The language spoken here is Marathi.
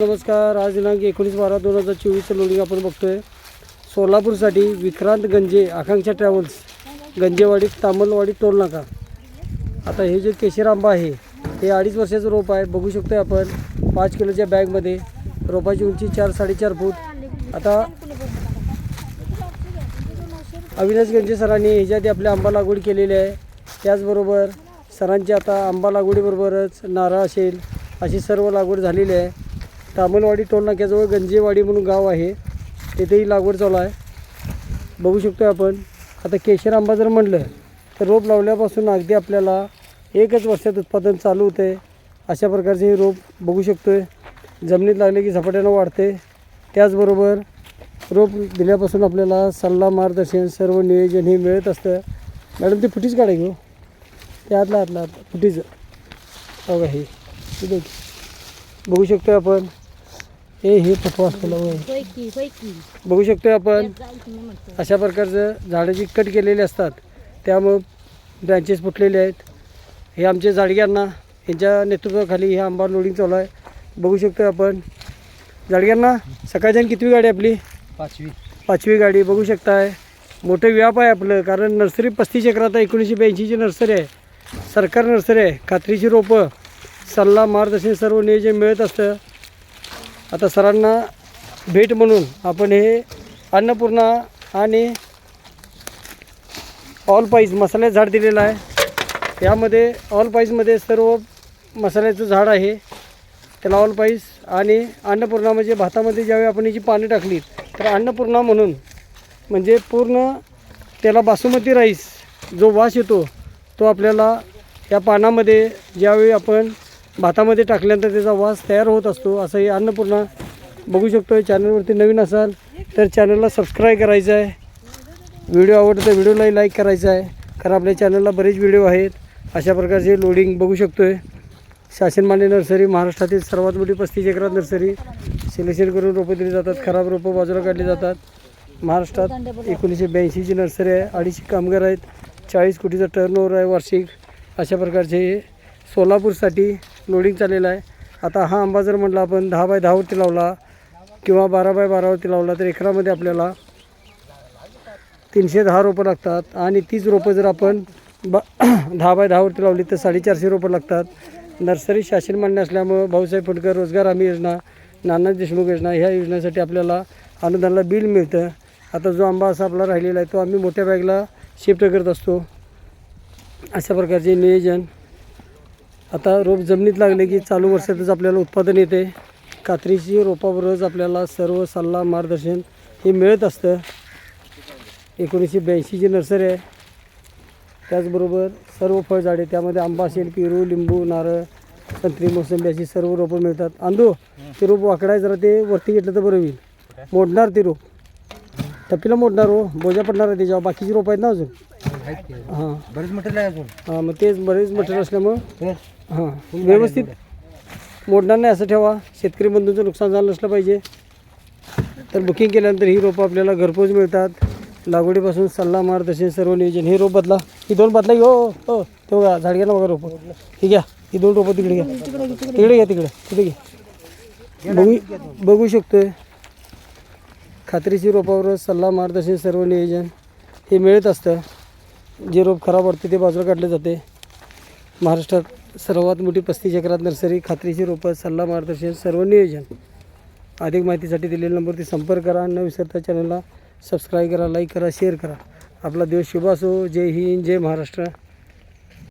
नमस्कार आज दिनांक एकोणीस बारा दोन हजार चोवीसचं लोडिंग आपण बघतोय. सोलापूरसाठी विक्रांत गंजे आकांक्षा ट्रॅव्हल्स गंजेवाडी तामलवाडी टोल नाका. आता हे जे केशर आंबा आहे हे अडीच वर्षाचं रोप आहे. बघू शकतो आहे आपण पाच किलोच्या बॅगमध्ये. रोपाची उंची चार साडेचार फूट. आता अविनाश गंजे सरांनी ह्याच्या आधी आपल्या आंबा लागवड केलेली आहे. त्याचबरोबर सरांची आता आंबा लागवडीबरोबरच नारळ असेल अशी सर्व लागवड झालेली आहे. तामलवाडी टोलनाक्याजवळ गंजेवाडी म्हणून गाव आहे. तिथेही लागवड चालू आहे. बघू शकतो आपण. आता केशर आंबा जर म्हणलं तर रोप लावल्यापासून अगदी आपल्याला एकच वर्षात उत्पादन चालू होते. अशा प्रकारचे हे रोप बघू शकतो आहे जमिनीत लागले की झपाट्यानं वाढते. त्याचबरोबर रोप दिल्यापासून आपल्याला सल्ला मार्गदर्शन सर्व नियोजन हे मिळत असतं. मॅडम ते फुटीच काढा घेऊ हो. ते आतला आतला आतला. फुटीचं. बघा हे. बघू. शकतो आपण. हे हे फटवा असलेलं होय होय की होय की बघू शकतो आपण अशा प्रकारचं झाडं जी कट केलेली असतात त्यामुळं ब्रँचेस फुटलेले आहेत. हे आमचे जाडग्यांना यांच्या नेतृत्वाखाली हे आंबा लोडिंग चालू आहे. बघू शकतो आपण. जाडग्यांना सकाळच्या कितवी गाडी आपली? पाचवी. पाचवी गाडी बघू शकताय. मोठं व्याप आहे आपलं कारण नर्सरी पस्तीस एकरात आहे एकोणीसशे ब्याऐंशीची नर्सरी आहे. सरकार नर्सरी आहे खात्रीची रोपं सल्ला मार्गदर्शन सर्व नियोजन मिळत असतं. आता सरांना भेट म्हणून आपण हे अन्नपूर्णा आणि ऑल पाईज मसाल्याचं झाड दिलेलं आहे. यामध्ये ऑल पाईजमध्ये सर्व मसाल्याचं झाड आहे. त्याला ऑल पाईस आणि अन्नपूर्णा म्हणजे भातामध्ये ज्यावेळी आपण याची पाणी टाकली तर अन्नपूर्णा म्हणून म्हणजे पूर्ण त्याला बासुमती राईस जो वास येतो तो आपल्याला या पानामध्ये ज्यावेळी आपण भातामध्ये टाकल्यानंतर त्याचा वास तयार होत असतो असं हे अन्नपूर्णा बघू शकतो चॅनलवरती नवीन असाल तर चॅनलला सबस्क्राईब करायचं आहे. व्हिडिओ आवडतं तर व्हिडिओलाही लाईक करायचा आहे. कारण आपल्या चॅनलला बरेच व्हिडिओ आहेत. अशा प्रकारचे लोडिंग बघू शकतो आहे शासनमान्य नर्सरी महाराष्ट्रातील सर्वात मोठी पस्तीस एकरात नर्सरी. सिलेक्शन करून रोपं दिली जातात खराब रोपं बाजूला काढली जातात. महाराष्ट्रात एकोणीसशे ब्याऐंशीची नर्सरी आहे अडीचशे कामगार आहेत. चाळीस कोटीचा टर्नओव्हर आहे वार्षिक. अशा प्रकारचे हे सोलापूरसाठी लोडिंग चाललेलं आहे. आता हा आंबा जर म्हटला आपण दहा बाय दहावरती लावला किंवा बारा बाय बारावरती लावला तर एकरामध्ये आपल्याला तीनशे दहा रोपं लागतात. आणि तीच रोपं जर आपण ब दहा बाय दहावरती लावली तर साडेचारशे रोपं लागतात. नर्सरी शासन मान्य असल्यामुळं भाऊसाहेब फुटकर रोजगार हमी योजना नाना देशमुख योजना ह्या योजनेसाठी आपल्याला अनुदानाला बिल मिळतं. आता जो आंबा असा आपला राहिलेला आहे तो आम्ही मोठ्या बॅगला शिफ्ट करत असतो. अशा प्रकारचे नियोजन आता रोप जमिनीत लागले की चालू वर्षातच आपल्याला उत्पादन येते. कात्रीची रोपाबरोबरच आपल्याला सर्व सल्ला मार्गदर्शन हे मिळत असतं. एकोणीसशे ब्याऐंशीची नर्सरी आहे. त्याचबरोबर सर्व फळझाडे त्यामध्ये आंबा असेल पेरू लिंबू नारळ संत्री मोसंबी अशी सर्व रोपं मिळतात. अंदू ते रोप वाकडाय जरा ते वरती घेतलं तर बरं होईल. मोडणार ते रोप. टप्पीला मोडणार हो. बोजा पडणार आहे त्याच्यावर. बाकीची रोपं आहेत ना अजून? हां. बरेच मटेरियल आहे अजून. हां मग तेच बरेच मटेरियल असल्यामुळं हे, हां. व्यवस्थित मोडणार नाही असं ठेवा. शेतकरी बंधूंचं नुकसान झालं नसलं पाहिजे. तर बुकिंग केल्यानंतर ही रोपं आपल्याला घरपोच मिळतात. लागवडीपासून सल्ला मार्गदर्शन सर्व नियोजन. हे रोप बदला. ही दोन बदला की हो हो ते बघा झाडग्याला बघा रोपं. ही घ्या. ही दोन रोपं तिकडे घ्या. तिकडे घ्या तिकडे. तिथे घ्या. बघू बघू शकतोय. खात्रीशी रोपावर सल्ला मार्गदर्शन सर्व नियोजन. हे मिळत असतं. जे रोप खराब वाटते ते बाजूला काढले जाते. महाराष्ट्रात सर्वात मोठी पस्तीस चक्रात नर्सरी खात्रीची रोपं सल्ला मार्गदर्शन सर्व नियोजन. अधिक माहितीसाठी दिलेल्या नंबरवरती संपर्क करा. न विसरता चॅनलला सबस्क्राईब करा लाईक करा शेअर करा. आपला दिवस शुभ असो. जय हिंद जय महाराष्ट्र.